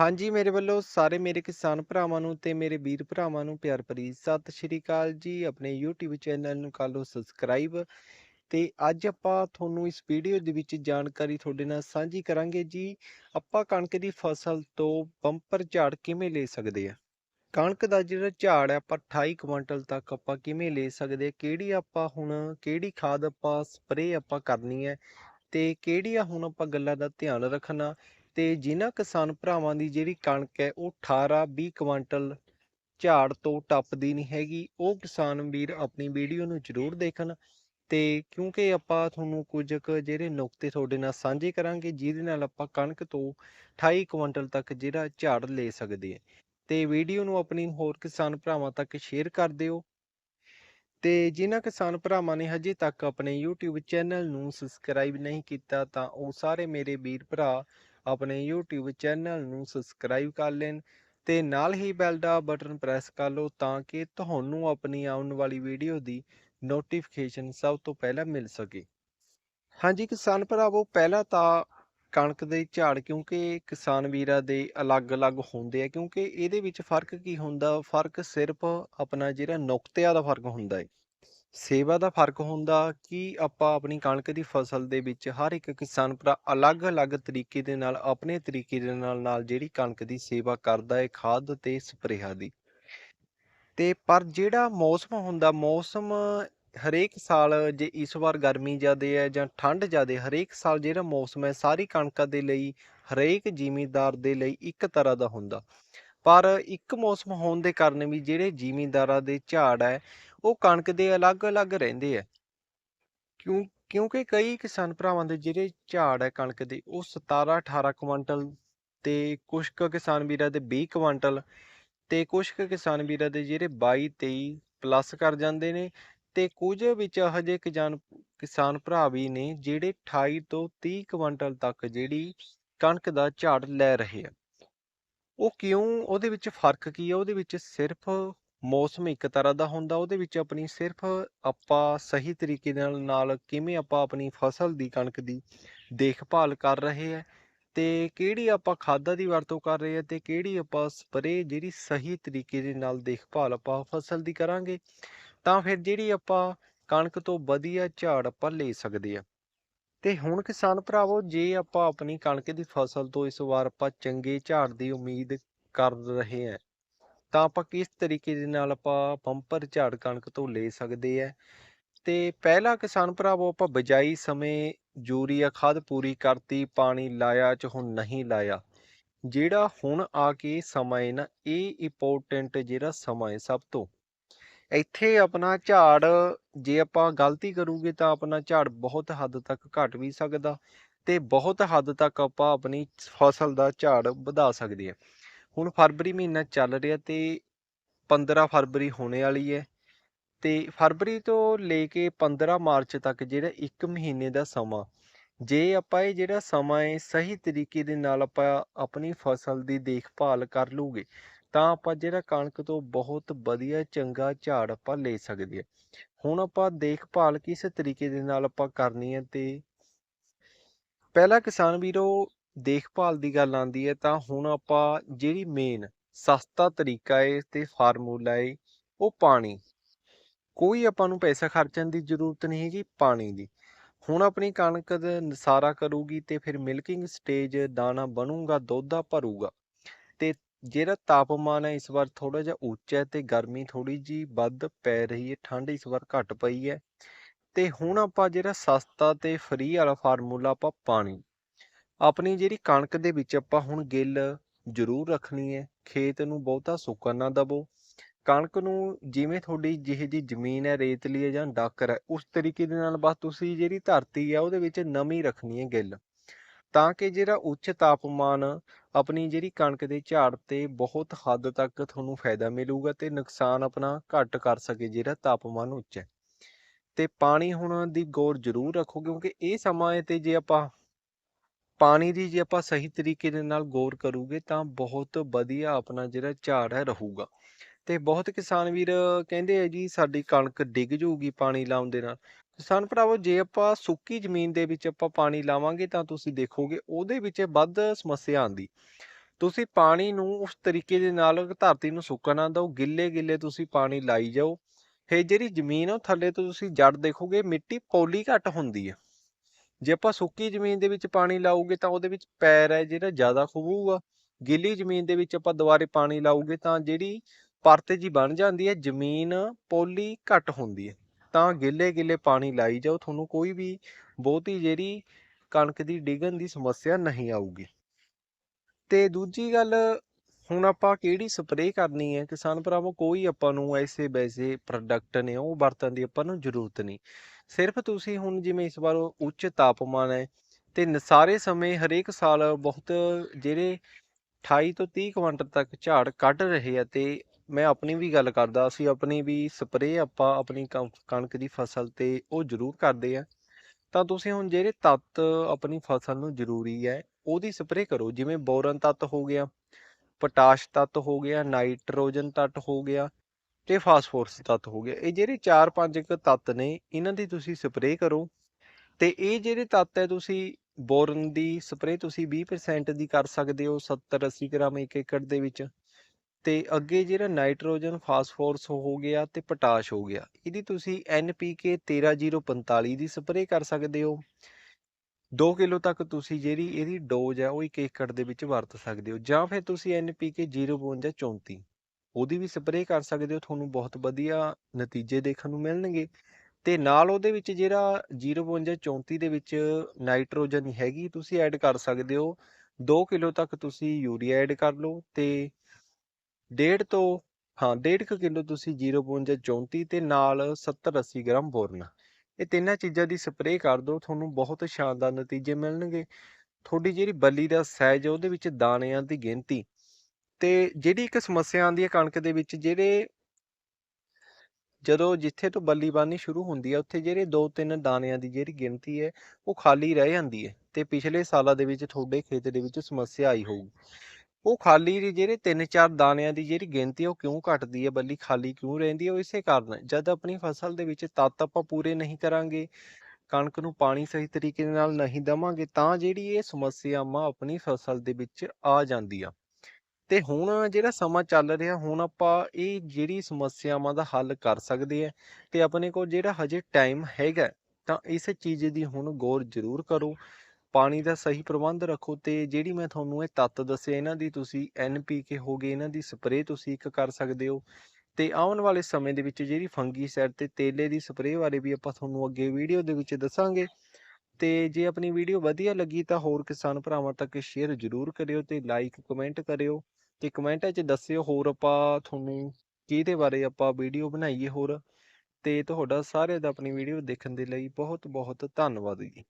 ਹਾਂਜੀ, ਮੇਰੇ ਵੱਲੋਂ ਸਾਰੇ ਮੇਰੇ ਕਿਸਾਨ ਭਰਾਵਾਂ ਨੂੰ ਤੇ ਮੇਰੇ ਵੀਰ ਭਰਾਵਾਂ ਨੂੰ ਪਿਆਰ ਭਰੀ ਸਤਿ ਸ਼੍ਰੀ ਅਕਾਲ ਜੀ। ਆਪਣੇ YouTube ਚੈਨਲ ਨੂੰ ਕਰ ਲਓ ਸਬਸਕ੍ਰਾਈਬ। ਤੇ ਅੱਜ ਆਪਾਂ ਤੁਹਾਨੂੰ ਇਸ ਵੀਡੀਓ ਦੇ ਵਿੱਚ ਜਾਣਕਾਰੀ ਤੁਹਾਡੇ ਨਾਲ ਸਾਂਝੀ ਕਰਾਂਗੇ ਜੀ, ਆਪਾਂ ਕਣਕ ਦੀ ਫਸਲ ਤੋਂ ਬੰਪਰ ਝਾੜ ਕਿਵੇਂ ਲੈ ਸਕਦੇ ਆ? ਕਣਕ ਦਾ ਜਿਹੜਾ ਝਾੜ ਹੈ, ਆਪਾਂ 28 ਕੁਇੰਟਲ ਤੱਕ ਆਪਾਂ ਕਿਵੇਂ ਲੈ ਸਕਦੇ ਆ? ਕਿਹੜੀ ਆਪਾਂ ਹੁਣ, ਕਿਹੜੀ ਖਾਦ ਆਪਾਂ ਸਪਰੇਅ ਆਪਾਂ ਕਰਨੀ ਹੈ? ਤੇ ਕਿਹੜੀਆਂ ਹੁਣ ਆਪਾਂ ਗੱਲਾਂ ਦਾ ਧਿਆਨ ਰੱਖਣਾ? ਤੇ ਜਿਨ੍ਹਾਂ ਕਿਸਾਨ ਭਰਾਵਾਂ ਦੀ ਜਿਹੜੀ ਕਣਕ ਹੈ, ਉਹ 18 20 ਕੁਇੰਟਲ ਝਾੜ ਤੋਂ ਟੱਪਦੀ ਨਹੀਂ ਹੈਗੀ। ਉਹ ਕਿਸਾਨ ਵੀਰ ਆਪਣੀ ਵੀਡੀਓ ਨੂੰ ਜ਼ਰੂਰ ਦੇਖਣ ਤੇ ਕਿਉਂਕਿ ਆਪਾਂ ਤੁਹਾਨੂੰ ਕੁਝ ਕੁ ਜਿਹੜੇ ਨੁਕਤੇ ਤੁਹਾਡੇ ਨਾਲ ਸਾਂਝੇ ਕਰਾਂਗੇ, ਜਿਹਦੇ ਨਾਲ ਆਪਾਂ ਕਣਕ ਤੋਂ 28 ਕੁਇੰਟਲ ਤੱਕ ਜਿਹੜਾ ਝਾੜ ਲੈ ਸਕਦੇ ਹਾਂ। ਤੇ ਵੀਡੀਓ ਨੂੰ ਆਪਣੀ ਹੋਰ ਕਿਸਾਨ ਭਰਾਵਾਂ ਤੱਕ ਸ਼ੇਅਰ ਕਰ ਦਿਓ। ਤੇ ਜਿਨ੍ਹਾਂ ਕਿਸਾਨ ਭਰਾਵਾਂ ਨੇ ਹਜੇ ਤੱਕ ਆਪਣੇ YouTube ਚੈਨਲ ਨੂੰ ਸਬਸਕ੍ਰਾਈਬ ਨਹੀਂ ਕੀਤਾ, ਤਾਂ ਉਹ ਸਾਰੇ ਮੇਰੇ ਵੀਰ ਭਰਾ ਆਪਣੇ YouTube ਚੈਨਲ ਨੂੰ ਸਬਸਕ੍ਰਾਈਬ ਕਰ ਲੈਣ ਤੇ ਨਾਲ ਹੀ ਬੈਲ ਦਾ ਬਟਨ ਪ੍ਰੈਸ ਕਰ ਲਓ ਤਾਂ ਕਿ ਤੁਹਾਨੂੰ ਆਪਣੀ ਆਉਣ ਵਾਲੀ ਵੀਡੀਓ ਦੀ ਨੋਟੀਫਿਕੇਸ਼ਨ ਸਭ ਤੋਂ ਪਹਿਲਾਂ ਮਿਲ ਸਕੇ। ਹਾਂਜੀ ਕਿਸਾਨ ਭਰਾਵੋ, ਪਹਿਲਾਂ ਤਾਂ ਕਣਕ ਦੇ ਝਾੜ ਕਿਉਂਕਿ ਕਿਸਾਨ ਵੀਰਾਂ ਦੇ ਅਲੱਗ-ਅਲੱਗ ਹੁੰਦੇ ਆ ਕਿਉਂਕਿ ਇਹਦੇ ਵਿੱਚ ਫ਼ਰਕ ਕੀ ਹੁੰਦਾ? ਫ਼ਰਕ ਸਿਰਫ ਆਪਣਾ ਜਿਹੜਾ ਨੁਕਤਿਆਂ ਦਾ ਫ਼ਰਕ ਹੁੰਦਾ ਹੈ ਸੇਵਾ ਦਾ ਫ਼ਰਕ ਹੁੰਦਾ ਕਿ ਆਪਾਂ ਆਪਣੀ ਕਣਕ ਦੀ ਫਸਲ ਦੇ ਵਿੱਚ ਹਰ ਇੱਕ ਕਿਸਾਨ ਭਰਾ ਅਲੱਗ-ਅਲੱਗ ਤਰੀਕੇ ਦੇ ਨਾਲ, ਆਪਣੇ ਤਰੀਕੇ ਦੇ ਨਾਲ ਨਾਲ ਜਿਹੜੀ ਕਣਕ ਦੀ ਸੇਵਾ ਕਰਦਾ ਹੈ ਖਾਦ ਤੇ ਸਪਰੇਹਾਂ ਦੀ। ਤੇ ਪਰ ਜਿਹੜਾ ਮੌਸਮ ਹੁੰਦਾ, ਮੌਸਮ ਹਰੇਕ ਸਾਲ ਜੇ ਇਸ ਵਾਰ ਗਰਮੀ ਜ਼ਿਆਦੇ ਹੈ ਜਾਂ ਠੰਡ ਜ਼ਿਆਦੇ, ਹਰੇਕ ਸਾਲ ਜਿਹੜਾ ਮੌਸਮ ਹੈ ਸਾਰੀ ਕਣਕਾਂ ਦੇ ਲਈ, ਹਰੇਕ ਜ਼ਿਮੀਂਦਾਰ ਦੇ ਲਈ ਇੱਕ ਤਰ੍ਹਾਂ ਦਾ ਹੁੰਦਾ। ਪਰ ਇੱਕ ਮੌਸਮ ਹੋਣ ਦੇ ਕਾਰਨ ਵੀ ਜਿਹੜੇ ਜ਼ਿਮੀਂਦਾਰਾਂ ਦੇ ਝਾੜ ਹੈ ਉਹ ਕਣਕ ਦੇ ਅਲੱਗ-ਅਲੱਗ ਰਹਿੰਦੇ ਆ। ਕਿਉਂ, ਕਿਉਂਕਿ ਕਈ ਕਿਸਾਨ ਭਰਾਵਾਂ ਦੇ ਜਿਹੜੇ ਝਾੜ ਹੈ ਕਣਕ ਦੇ, ਉਹ 17 18 ਕੁਇੰਟਲ ਤੇ ਕੁਝ ਕੁ ਕਿਸਾਨ ਵੀਰਾਂ ਦੇ 20 ਕੁਇੰਟਲ ਤੇ ਕੁਝ ਕੁ ਕਿਸਾਨ ਵੀਰਾਂ ਦੇ ਜਿਹੜੇ 22 23 ਪਲੱਸ ਕਰ ਜਾਂਦੇ ਨੇ ਤੇ ਕੁਝ ਵਿੱਚ ਹਜੇ ਕਿਸਾਨ ਕਿਸਾਨ ਭਰਾ ਵੀ ਨੇ ਜਿਹੜੇ 28 ਤੋਂ 30 ਕੁਇੰਟਲ ਤੱਕ ਜਿਹੜੀ ਕਣਕ ਦਾ ਝਾੜ ਲੈ ਰਹੇ ਆ। ਉਹ ਕਿਉਂ, ਉਹਦੇ ਵਿੱਚ ਫ਼ਰਕ ਕੀ ਹੈ ਉਹਦੇ ਵਿੱਚ ਸਿਰਫ ਮੌਸਮ ਇੱਕ ਤਰ੍ਹਾਂ ਦਾ ਹੁੰਦਾ, ਉਹਦੇ ਵਿੱਚ ਆਪਣੀ ਸਿਰਫ ਆਪਾਂ ਸਹੀ ਤਰੀਕੇ ਨਾਲ ਨਾਲ ਕਿਵੇਂ ਆਪਾਂ ਆਪਣੀ ਫਸਲ ਦੀ ਕਣਕ ਦੀ ਦੇਖਭਾਲ ਕਰ ਰਹੇ ਹੈ ਤੇ ਕਿਹੜੀ ਆਪਾਂ ਖਾਦਾਂ ਦੀ ਵਰਤੋਂ ਕਰ ਰਹੇ ਹਾਂ ਤੇ ਕਿਹੜੀ ਆਪਾਂ ਸਪਰੇਅ ਜਿਹੜੀ ਸਹੀ ਤਰੀਕੇ ਦੇ ਨਾਲ ਦੇਖਭਾਲ ਆਪਾਂ ਫਸਲ ਦੀ ਕਰਾਂਗੇ, ਤਾਂ ਫਿਰ ਜਿਹੜੀ ਆਪਾਂ ਕਣਕ ਤੋਂ ਵਧੀਆ ਝਾੜ ਆਪਾਂ ਲੈ ਸਕਦੇ ਆ ਤੇ ਹੁਣ ਕਿਸਾਨ ਭਰਾਵੋ, ਜੇ ਆਪਾਂ ਆਪਣੀ ਕਣਕ ਦੀ ਫਸਲ ਤੋਂ ਇਸ ਵਾਰ ਆਪਾਂ ਚੰਗੇ ਝਾੜ ਦੀ ਉਮੀਦ ਕਰ ਰਹੇ ਹਾਂ ਤਾਂ ਆਪਾਂ ਕਿਸ ਤਰੀਕੇ ਦੇ ਨਾਲ ਆਪਾਂ ਬੰਪਰ ਝਾੜ ਕਣਕ ਤੋਂ ਲੈ ਸਕਦੇ ਆ ਤੇ ਪਹਿਲਾ ਕਿਸਾਨ ਭਰਾਵੋ, ਆਪਾਂ ਬਿਜਾਈ ਸਮੇਂ ਯੂਰੀਆ ਖਾਦ ਪੂਰੀ ਕਰਤੀ, ਪਾਣੀ ਲਾਇਆ ਚ ਹੁਣ ਨਹੀਂ ਲਾਇਆ। ਜਿਹੜਾ ਹੁਣ ਆ ਕੇ ਸਮਾਂ ਹੈ ਨਾ, ਇਹ ਇੰਪੋਰਟੈਂਟ ਜਿਹੜਾ ਸਮਾਂ ਹੈ ਸਭ ਤੋਂ। ਇੱਥੇ ਆਪਣਾ ਝਾੜ, ਜੇ ਆਪਾਂ ਗਲਤੀ ਕਰੂਗੇ ਤਾਂ ਆਪਣਾ ਝਾੜ ਬਹੁਤ ਹੱਦ ਤੱਕ ਘਟ ਵੀ ਸਕਦਾ ਤੇ ਬਹੁਤ ਹੱਦ ਤੱਕ ਆਪਾਂ ਆਪਣੀ ਫਸਲ ਦਾ ਝਾੜ ਵਧਾ ਸਕਦੇ ਹਾਂ ਹੁਣ ਫਰਵਰੀ ਮਹੀਨਾ ਚੱਲ ਰਿਹਾ ਤੇ 15 ਫਰਵਰੀ ਹੋਣੇ ਵਾਲੀ ਹੈ ਤੇ ਫਰਵਰੀ ਤੋਂ ਲੈ ਕੇ 15 ਮਾਰਚ ਤੱਕ ਜਿਹੜਾ 1 ਮਹੀਨੇ ਦਾ ਸਮਾਂ, ਜੇ ਆਪਾਂ ਇਹ ਜਿਹੜਾ ਸਮਾਂ ਹੈ ਸਹੀ ਤਰੀਕੇ ਦੇ ਨਾਲ ਆਪਾਂ ਆਪਣੀ ਫਸਲ ਦੀ ਦੇਖਭਾਲ ਕਰ ਲੂਗੇ ਤਾਂ ਆਪਾਂ ਜਿਹੜਾ ਕਣਕ ਤੋਂ ਬਹੁਤ ਵਧੀਆ ਚੰਗਾ ਝਾੜ ਆਪਾਂ ਲੈ ਸਕਦੇ ਹਾਂ। ਹੁਣ ਆਪਾਂ ਦੇਖਭਾਲ ਕਿਸ ਤਰੀਕੇ ਦੇ ਨਾਲ ਆਪਾਂ ਕਰਨੀ ਹੈ ਤੇ ਪਹਿਲਾ ਕਿਸਾਨ ਵੀਰੋ ਦੇਖਭਾਲ ਦੀ ਗੱਲ ਆਉਂਦੀ ਹੈ, ਤਾਂ ਹੁਣ ਆਪਾਂ ਜਿਹੜੀ ਮੇਨ ਸਸਤਾ ਤਰੀਕਾ ਏ ਤੇ ਫਾਰਮੂਲਾ ਹੈ, ਉਹ ਪਾਣੀ। ਕੋਈ ਆਪਾਂ ਨੂੰ ਪੈਸਾ ਖਰਚਣ ਦੀ ਜ਼ਰੂਰਤ ਨਹੀਂ ਹੈਗੀ ਪਾਣੀ ਦੀ। ਹੁਣ ਆਪਣੀ ਕਣਕ ਦਾ ਨਸਾਰਾ ਕਰੂਗੀ ਤੇ ਫਿਰ ਮਿਲਕਿੰਗ ਸਟੇਜ ਦਾਣਾ ਬਣੂਗਾ, ਦੁੱਧਾ ਭਰੂਗਾ। ਤੇ ਜਿਹੜਾ ਤਾਪਮਾਨ ਹੈ ਇਸ ਵਾਰ ਥੋੜਾ ਜਿਹਾ ਉੱਚਾ ਹੈ ਤੇ ਗਰਮੀ ਥੋੜੀ ਜੀ ਵੱਧ ਪੈ ਰਹੀ ਹੈ, ਠੰਡ ਇਸ ਵਾਰ ਘੱਟ ਪਈ ਹੈ। ਤੇ ਹੁਣ ਆਪਾਂ ਜਿਹੜਾ ਸਸਤਾ ਤੇ ਫ੍ਰੀ ਵਾਲਾ ਫਾਰਮੂਲਾ ਆਪਾਂ ਪਾਣੀ ਆਪਣੀ ਜਿਹੜੀ ਕਣਕ ਦੇ ਵਿੱਚ ਆਪਾਂ ਹੁਣ ਗਿੱਲ ਜ਼ਰੂਰ ਰੱਖਣੀ ਹੈ, ਖੇਤ ਨੂੰ ਬਹੁਤਾ ਸੁੱਕਣ ਨਾ ਦਵੋ। ਕਣਕ ਨੂੰ ਜਿਵੇਂ ਤੁਹਾਡੀ ਜਿਹੇ ਜੀ ਜ਼ਮੀਨ ਹੈ ਰੇਤਲੀ ਹੈ ਜਾਂ ਡਾਕਰ ਹੈ, ਉਸ ਤਰੀਕੇ ਦੇ ਨਾਲ ਬਸ ਤੁਸੀਂ ਜਿਹੜੀ ਧਰਤੀ ਹੈ, ਉਹਦੇ ਵਿੱਚ ਨਮੀ ਰੱਖਣੀ ਹੈ ਗਿੱਲ। ਤਾਂ ਕਿ ਜਿਹੜਾ ਉੱਚ ਤਾਪਮਾਨ ਆਪਣੀ ਜਿਹੜੀ ਕਣਕ ਦੇ ਝਾੜ ਤੇ ਬਹੁਤ ਹੱਦ ਤੱਕ ਤੁਹਾਨੂੰ ਫਾਇਦਾ ਮਿਲੂਗਾ ਤੇ ਨੁਕਸਾਨ ਆਪਣਾ ਘੱਟ ਕਰ ਸਕੇ ਜਿਹੜਾ ਤਾਪਮਾਨ ਉੱਚ ਹੈ। ਤੇ ਪਾਣੀ ਹੁਣ ਦੀ ਗੌਰ ਜ਼ਰੂਰ ਰੱਖੋ, ਕਿਉਂਕਿ ਇਹ ਸਮਾਂ ਹੈ ਤੇ ਜੇ ਆਪਾਂ ਪਾਣੀ ਦੀ ਜੇ ਆਪਾਂ ਸਹੀ ਤਰੀਕੇ ਦੇ ਨਾਲ ਗੌਰ ਕਰੂਗੇ ਤਾਂ ਬਹੁਤ ਵਧੀਆ ਆਪਣਾ ਜਿਹੜਾ ਝਾੜ ਹੈ ਰਹੂਗਾ। ਤੇ ਬਹੁਤ ਕਿਸਾਨ ਵੀਰ ਕਹਿੰਦੇ ਆ ਜੀ, ਸਾਡੀ ਕਣਕ ਡਿੱਗ ਜਾਊਗੀ ਪਾਣੀ ਲਾਉਣ ਦੇ ਨਾਲ। ਕਿਸਾਨ ਭਰਾਵੋ, ਜੇ ਆਪਾਂ ਸੁੱਕੀ ਜ਼ਮੀਨ ਦੇ ਵਿੱਚ ਆਪਾਂ ਪਾਣੀ ਲਾਵਾਂਗੇ ਤਾਂ ਤੁਸੀਂ ਦੇਖੋਗੇ ਉਹਦੇ ਵਿੱਚ ਵੱਧ ਸਮੱਸਿਆ ਆਉਂਦੀ। ਤੁਸੀਂ ਪਾਣੀ ਨੂੰ ਉਸ ਤਰੀਕੇ ਦੇ ਨਾਲ ਧਰਤੀ ਨੂੰ ਸੁੱਕਣ ਨਾ ਦਿਓ, ਗਿੱਲੇ-ਗਿੱਲੇ ਤੁਸੀਂ ਪਾਣੀ ਲਾਈ ਜਾਓ। ਇਹ ਜਿਹੜੀ ਜ਼ਮੀਨ ਉਹ ਥੱਲੇ ਤੋਂ ਤੁਸੀਂ ਜੜ ਦੇਖੋਗੇ, ਮਿੱਟੀ ਪੌਲੀ ਘੱਟ ਹੁੰਦੀ ਹੈ ਜੇ ਆਪਾਂ ਸੁੱਕੀ ਜ਼ਮੀਨ ਦੇ ਵਿੱਚ ਪਾਣੀ ਲਾਓਗੇ ਤਾਂ ਉਹਦੇ ਵਿੱਚ ਪੈਰ ਹੈ ਜਿਹੜਾ ਜ਼ਿਆਦਾ ਖੁਬੂਗਾ। ਗਿੱਲੀ ਜ਼ਮੀਨ ਦੇ ਵਿੱਚ ਆਪਾਂ ਦੁਬਾਰੇ ਪਾਣੀ ਲਾਓਗੇ ਤਾਂ ਜਿਹੜੀ ਪਰਤ ਜੀ ਬਣ ਜਾਂਦੀ ਹੈ, ਜ਼ਮੀਨ ਪੌਲੀ ਘੱਟ ਹੁੰਦੀ ਹੈ। ਤਾਂ ਗਿੱਲੇ-ਗਿੱਲੇ ਪਾਣੀ ਲਾਈ ਜਾਓ, ਤੁਹਾਨੂੰ ਕੋਈ ਵੀ ਬਹੁਤੀ ਜਿਹੜੀ ਕਣਕ ਦੀ ਡਿੱਗਣ ਦੀ ਸਮੱਸਿਆ ਨਹੀਂ ਆਊਗੀ। ਤੇ ਦੂਜੀ ਗੱਲ ਹੁਣ ਆਪਾਂ ਕਿਹੜੀ ਸਪਰੇਅ ਕਰਨੀ ਹੈ? ਕਿਸਾਨ ਭਰਾਵੋ, ਕੋਈ ਆਪਾਂ ਨੂੰ ਐਸੇ ਵੈਸੇ ਪ੍ਰੋਡਕਟ ਨੇ, ਉਹ ਵਰਤਣ ਦੀ ਆਪਾਂ ਨੂੰ ਜ਼ਰੂਰਤ ਨਹੀਂ। ਸਿਰਫ ਤੁਸੀਂ ਹੁਣ ਜਿਵੇਂ ਇਸ ਵਾਰ ਉੱਚ ਤਾਪਮਾਨ ਹੈ ਤੇ ਨ- ਸਾਰੇ ਸਮੇਂ ਹਰੇਕ ਸਾਲ ਬਹੁਤ ਜਿਹੜੇ 28 ਤੋਂ 30 ਕੁਇੰਟਲ ਤੱਕ ਝਾੜ ਕੱਢ ਰਹੇ ਆ ਤੇ ਮੈਂ ਆਪਣੀ ਵੀ ਗੱਲ ਕਰਦਾ, ਅਸੀਂ ਆਪਣੀ ਵੀ ਸਪਰੇਅ ਆਪਾਂ ਆਪਣੀ ਕਣ- ਕਣਕ ਦੀ ਫਸਲ ਤੇ ਉਹ ਜ਼ਰੂਰ ਕਰਦੇ ਆ। ਤਾਂ ਤੁਸੀਂ ਹੁਣ ਜਿਹੜੇ ਤੱਤ ਆਪਣੀ ਫਸਲ ਨੂੰ ਜ਼ਰੂਰੀ ਹੈ, ਉਹਦੀ ਸਪਰੇਅ ਕਰੋ। ਜਿਵੇਂ ਬੋਰਨ ਤੱਤ ਹੋ ਗਿਆ ਪੋਟਾਸ਼ ਤੱਤ ਹੋ ਗਿਆ, ਨਾਈਟ੍ਰੋਜਨ ਤੱਤ ਹੋ ਗਿਆ ਤੇ ਫਾਸਫੋਰਸ ਤੱਤ ਹੋ ਗਿਆ ਇਹ ਜਿਹੜੇ 4-5 ਇੱਕ ਤੱਤ ਨੇ, ਇਹਨਾਂ ਦੀ ਤੁਸੀਂ ਸਪਰੇਅ ਕਰੋ ਤੇ ਇਹ ਜਿਹੜੇ ਤੱਤ ਹੈ, ਤੁਸੀਂ ਬੋਰਨ ਦੀ ਸਪਰੇਅ ਤੁਸੀਂ 20% ਦੀ ਕਰ ਸਕਦੇ ਹੋ 70-80 ਗ੍ਰਾਮ ਇੱਕ ਏਕੜ ਦੇ ਵਿੱਚ। ਤੇ ਅੱਗੇ ਜਿਹੜਾ ਨਾਈਟ੍ਰੋਜਨ, ਫਾਸਫੋਰਸ ਹੋ ਗਿਆ ਤੇ ਪੋਟਾਸ਼ ਹੋ ਗਿਆ, ਇਹਦੀ ਤੁਸੀਂ NPK 13045 ਦੀ ਸਪਰੇਅ ਕਰ ਸਕਦੇ ਹੋ। 2 ਕਿਲੋ ਤੱਕ ਤੁਸੀਂ ਜਿਹੜੀ ਇਹਦੀ ਡੋਜ਼ ਹੈ ਉਹ ਇੱਕ ਏਕੜ ਦੇ ਵਿੱਚ ਵਰਤ ਸਕਦੇ ਹੋ। ਜਾਂ ਫਿਰ ਤੁਸੀਂ NPK 05234 ਉਹਦੀ ਵੀ ਸਪਰੇਅ ਕਰ ਸਕਦੇ ਹੋ। ਤੁਹਾਨੂੰ ਬਹੁਤ ਵਧੀਆ ਨਤੀਜੇ ਦੇਖਣ ਨੂੰ ਮਿਲਣਗੇ। ਤੇ ਨਾਲ ਉਹਦੇ ਵਿੱਚ ਜਿਹੜਾ 05234 ਦੇ ਵਿੱਚ ਨਾਈਟ੍ਰੋਜਨ ਹੈਗੀ, ਤੁਸੀਂ ਐਡ ਕਰ ਸਕਦੇ ਹੋ। 2 ਕਿਲੋ ਤੱਕ ਤੁਸੀਂ ਯੂਰੀਆ ਐਡ ਕਰ ਲਓ ਤੇ ਡੇਢ ਤੋਂ, ਹਾਂ, ਡੇਢ ਕੁ ਕਿਲੋ ਤੁਸੀਂ 05234 ਤੇ ਨਾਲ 70 80 ਗ੍ਰਾਮ ਬੋਰਨ। ਇਹ ਤਿੰਨਾਂ ਚੀਜ਼ਾਂ ਦੀ ਸਪਰੇਅ ਕਰ ਦਿਓ, ਤੁਹਾਨੂੰ ਬਹੁਤ ਸ਼ਾਨਦਾਰ ਨਤੀਜੇ ਮਿਲਣਗੇ। ਤੁਹਾਡੀ ਜਿਹੜੀ ਬੱਲੀ ਦਾ ਸਾਈਜ਼ ਹੈ ਉਹਦੇ ਵਿੱਚ ਦਾਣਿਆਂ ਦੀ ਗਿਣਤੀ ਤੇ ਜਿਹੜੀ ਇੱਕ ਸਮੱਸਿਆ ਆਉਂਦੀ ਹੈ ਕਣਕ ਦੇ ਵਿੱਚ, ਜਿਹੜੇ ਜਦੋਂ ਜਿੱਥੇ ਤੋਂ ਬੱਲੀ ਬਾਨੀ ਸ਼ੁਰੂ ਹੁੰਦੀ ਹੈ ਉੱਥੇ ਜਿਹੜੇ 2-3 ਦਾਣਿਆਂ ਦੀ ਜਿਹੜੀ ਗਿਣਤੀ ਹੈ, ਉਹ ਖਾਲੀ ਰਹਿ ਜਾਂਦੀ ਹੈ ਤੇ ਪਿਛਲੇ ਸਾਲਾਂ ਦੇ ਵਿੱਚ ਤੁਹਾਡੇ ਖੇਤ ਦੇ ਵਿੱਚ ਸਮੱਸਿਆ ਆਈ ਹੋਊਗੀ। ਉਹ ਖਾਲੀ ਦੇ ਜਿਹੜੇ 3-4 ਦਾਣਿਆਂ ਦੀ ਜਿਹੜੀ ਗਿਣਤੀ ਉਹ ਕਿਉਂ ਘਟਦੀ ਹੈ ਬੱਲੀ ਖਾਲੀ ਕਿਉਂ ਰਹਿੰਦੀ ਹੈ ਉਹ ਇਸੇ ਕਾਰਨ ਜਦ ਆਪਣੀ ਫਸਲ ਦੇ ਵਿੱਚ ਤੱਤ ਆਪਾਂ ਪੂਰੇ ਨਹੀਂ ਕਰਾਂਗੇ, ਕਣਕ ਨੂੰ ਪਾਣੀ ਸਹੀ ਤਰੀਕੇ ਨਾਲ ਨਹੀਂ ਦੇਵਾਂਗੇ, ਤਾਂ ਜਿਹੜੀ ਇਹ ਸਮੱਸਿਆਵਾਂ ਆਪਣੀ ਫਸਲ ਦੇ ਵਿੱਚ ਆ ਜਾਂਦੀ ਆ ਤੇ ਹੁਣ ਜਿਹੜਾ ਸਮਾਂ ਚੱਲ ਰਿਹਾ, ਹੁਣ ਆਪਾਂ ਇਹ ਜਿਹੜੀ ਸਮੱਸਿਆਵਾਂ ਦਾ ਹੱਲ ਕਰ ਸਕਦੇ ਆ ਤੇ ਆਪਣੇ ਕੋਲ ਜਿਹੜਾ ਹਜੇ ਟਾਈਮ ਹੈਗਾ, ਤਾਂ ਇਸ ਚੀਜ਼ ਦੀ ਹੁਣ ਗੌਰ ਜ਼ਰੂਰ ਕਰੋ। ਪਾਣੀ ਦਾ ਸਹੀ ਪ੍ਰਬੰਧ ਰੱਖੋ ਤੇ ਜਿਹੜੀ ਮੈਂ ਤੁਹਾਨੂੰ ਇਹ ਤੱਤ ਦੱਸੇ ਇਹਨਾਂ ਦੀ ਤੁਸੀਂ NPK ਹੋ ਗਏ, ਇਹਨਾਂ ਦੀ ਸਪਰੇਅ ਤੁਸੀਂ ਇੱਕ ਕਰ ਸਕਦੇ ਹੋ। ਤੇ ਆਉਣ ਵਾਲੇ ਸਮੇਂ ਦੇ ਵਿੱਚ ਜਿਹੜੀ ਫੰਗੀਸਾਈਡ ਤੇ ਤੇਲੇ ਦੀ ਸਪਰੇਅ ਬਾਰੇ ਵੀ ਆਪਾਂ ਤੁਹਾਨੂੰ ਅੱਗੇ ਵੀਡੀਓ ਦੇ ਵਿੱਚ ਦੱਸਾਂਗੇ। ਤੇ ਜੇ ਆਪਣੀ ਵੀਡੀਓ ਵਧੀਆ ਲੱਗੀ ਤਾਂ ਹੋਰ ਕਿਸਾਨ ਭਰਾਵਾਂ ਤੱਕ ਸ਼ੇਅਰ ਜ਼ਰੂਰ ਕਰਿਓ ਤੇ ਲਾਈਕ ਕਮੈਂਟ ਕਰਿਓ। ਤੇ ਕਮੈਂਟਾਂ 'ਚ ਦੱਸਿਓ ਹੋਰ ਆਪਾਂ ਤੁਹਾਨੂੰ ਕਿਹਦੇ ਬਾਰੇ ਆਪਾਂ ਵੀਡੀਓ ਬਣਾਈਏ ਹੋਰ। ਤੇ ਤੁਹਾਡਾ ਸਾਰਿਆਂ ਦਾ ਆਪਣੀ ਵੀਡੀਓ ਦੇਖਣ ਦੇ ਲਈ ਬਹੁਤ ਬਹੁਤ ਧੰਨਵਾਦ ਜੀ।